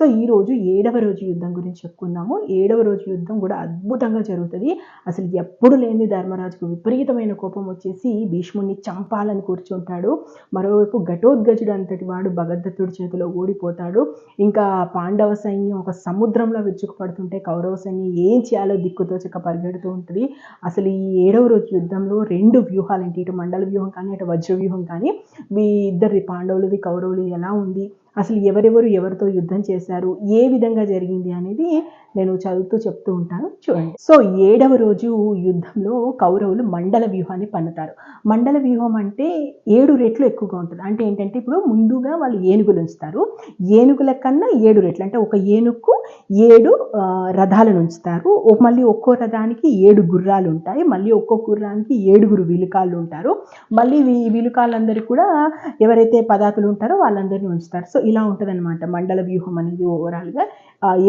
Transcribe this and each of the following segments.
So ఈరోజు ఏడవ రోజు యుద్ధం గురించి చెప్పుకుందాము. ఏడవ రోజు యుద్ధం కూడా అద్భుతంగా జరుగుతుంది. అసలు ఎప్పుడు లేని ధర్మరాజుకు విపరీతమైన కోపం వచ్చేసి భీష్ముడిని చంపాలని కూర్చుంటాడు. మరోవైపు ఘటోద్గజుడు అంతటి వాడు భగద్దత్తుడి చేతిలో ఓడిపోతాడు. ఇంకా పాండవ సైన్యం ఒక సముద్రంలో విరుచుకుపడుతుంటే కౌరవ సైన్యం ఏం చేయాలో దిక్కుతో పరిగెడుతూ ఉంటుంది. అసలు ఈ ఏడవ రోజు యుద్ధంలో రెండు వ్యూహాలు ఏంటి? ఇటు మండల వ్యూహం కానీ అటు వజ్ర వ్యూహం కానీ మీ ఇద్దరిది పాండవులది కౌరవులు ఎలా ఉంది? అసలు ఎవరెవరు ఎవరితో యుద్ధం చేశారు ఏ విధంగా జరిగింది అనేది నేను చదువుతూ చెప్తూ ఉంటాను. చూడండి. సో ఏడవ రోజు యుద్ధంలో కౌరవులు మండల వ్యూహాన్ని పన్నుతారు మండల వ్యూహం అంటే ఏడు రెట్లు ఎక్కువగా ఉంటుంది. అంటే ఏంటంటే ఇప్పుడు ముందుగా వాళ్ళు ఏనుగులు ఉంచుతారు. ఏనుగుల కన్నా ఏడు రెట్లు. అంటే ఒక ఏనుగుకు ఏడు రథాలను ఉంచుతారు. మళ్ళీ ఒక్కో రథానికి ఏడు గుర్రాలు ఉంటాయి. మళ్ళీ ఒక్కో గుర్రానికి ఏడుగురు విలుకాళ్ళు ఉంటారు. మళ్ళీ వీ- విలుకాళ్ళందరికీ కూడా ఎవరైతే పదాకులు ఉంటారో వాళ్ళందరినీ ఉంచుతారు. సో ఇలా ఉంటుంది మండల వ్యూహం అనేది ఓవరాల్గా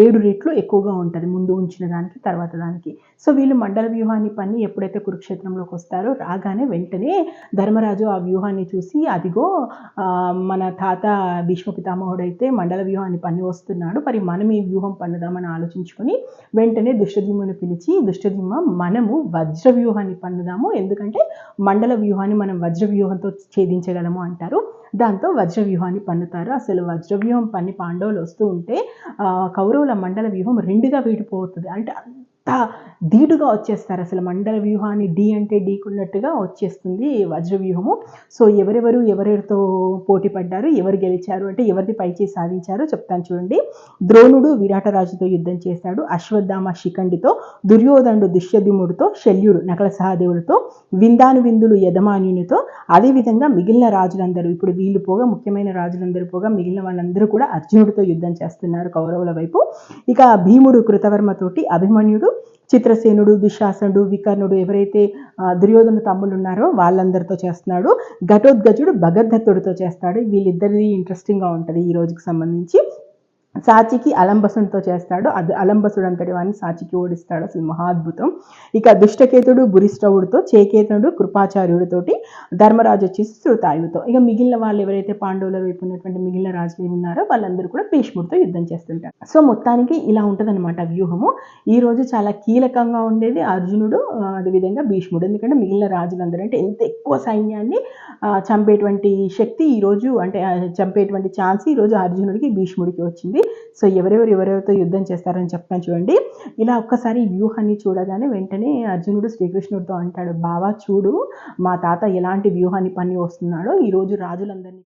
ఏడు రేట్లు ఎక్కువగా ఉంటుంది ముందు ఉంచిన దానికి తర్వాత దానికి. సో వీళ్ళు మండల వ్యూహాన్ని పన్ని ఎప్పుడైతే కురుక్షేత్రంలోకి వస్తారో రాగానే వెంటనే ధర్మరాజు ఆ వ్యూహాన్ని చూసి అదిగో మన తాత భీష్మ పితామహుడైతే మండల వ్యూహాన్ని పన్ని వస్తున్నాడు. మరి మనం ఈ వ్యూహం పన్నుదామని ఆలోచించుకొని వెంటనే దుష్టజిమ్మును పిలిచి దుష్టజిమ్మ మనము వజ్ర వ్యూహాన్ని పన్నుదాము. ఎందుకంటే మండల వ్యూహాన్ని మనం వజ్ర వ్యూహంతో ఛేదించగలము అంటారు. దాంతో వజ్రవ్యూహాన్ని పన్నుతారు. అసలు వజ్రవ్యూహం పన్ని పాండవులు వస్తూ ఉంటే కౌరవుల మండల వ్యూహం రెండుగా విడిపోతుంది. అంటే ధీటుగా వచ్చేస్తారు. అసలు మండల వ్యూహాన్ని డి అంటే ఢీకున్నట్టుగా వచ్చేస్తుంది వజ్ర వ్యూహము సో ఎవరెవరు ఎవరెవరితో పోటీ పడ్డారు ఎవరు గెలిచారు అంటే ఎవరిది పైచేయి సాధించారో చెప్తాను చూడండి. ద్రోణుడు విరాటరాజుతో యుద్ధం చేశాడు. అశ్వత్థామ శిఖండితో దుర్యోధనుడు దుష్యధిముడితో శల్యుడు నకల సహదేవులతో విందాను విందులు యజమాన్యునితో అదేవిధంగా మిగిలిన రాజులందరూ ఇప్పుడు వీళ్ళు పోగా ముఖ్యమైన రాజులందరూ పోగా మిగిలిన వాళ్ళందరూ కూడా అర్జునుడితో యుద్ధం చేస్తున్నారు కౌరవుల వైపు. ఇక భీముడు కృతవర్మతోటి అభిమన్యుడు చిత్రసేనుడు దుశ్శాసనుడు వికర్ణుడు ఎవరైతే దుర్యోధన తమ్ముళ్ళు ఉన్నారో వాళ్ళందరితో చేస్తున్నాడు. ఘటోద్గజుడు భగదత్తుడితో చేస్తాడు. వీళ్ళిద్దరిది ఇంట్రెస్టింగ్గా ఉంటుంది ఈ రోజుకి సంబంధించి. సాచికి అలంబసుడితో చేస్తాడు. అది అలంబసుడు అంతటి వాడిని సాచికి ఓడిస్తాడు. అసలు మహాద్భుతం. ఇక దుష్టకేతుడు బురిష్టవుడితో చేకేతుడు కృపాచార్యుడితోటి ధర్మరాజు వచ్చేసి శృతాయువుతో. ఇక మిగిలిన వాళ్ళు ఎవరైతే పాండవుల వైపు ఉన్నటువంటి మిగిలిన రాజులు ఉన్నారో వాళ్ళందరూ కూడా భీష్ముడితో యుద్ధం చేస్తుంటారు. సో మొత్తానికి ఇలా ఉంటుందన్నమాట వ్యూహము. ఈ రోజు చాలా కీలకంగా ఉండేది అర్జునుడు అదేవిధంగా భీష్ముడు. ఎందుకంటే మిగిలిన రాజులందరూ అంటే ఎంత ఎక్కువ సైన్యాన్ని చంపేటువంటి శక్తి ఈరోజు అంటే చంపేటువంటి ఛాన్స్ ఈ రోజు అర్జునుడికి భీష్ముడికి వచ్చింది. సో ఎవరెవరు ఎవరెవరితో యుద్ధం చేస్తారని చెప్తాను చూడండి. ఇలా ఒక్కసారి వ్యూహాన్ని చూడగానే వెంటనే అర్జునుడు శ్రీకృష్ణుడితో అంటాడు బావా చూడు మా తాత ఎలాంటి వ్యూహాన్ని పని వస్తున్నాడో ఈ రోజు రాజులందరినీ